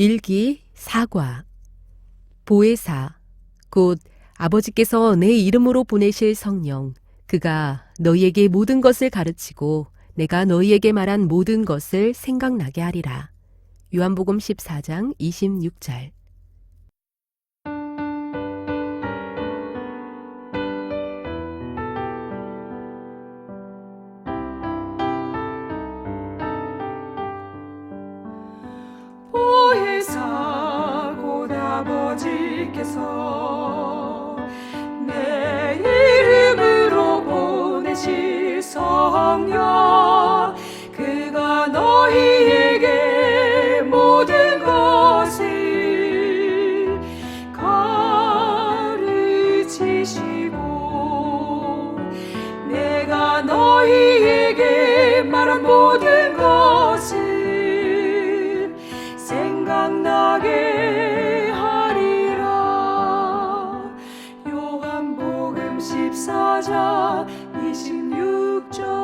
일기 사과. 보혜사. 곧 아버지께서 내 이름으로 보내실 성령. 그가 너희에게 모든 것을 가르치고 내가 너희에게 말한 모든 것을 생각나게 하리라. 요한복음 14장 26절 아버지께서 내 이름으로 보내실 성령 그가 너희에게 모든 것을 가르치시고 내가 너희에게 말한 모든 것을 생각나게 사장 26절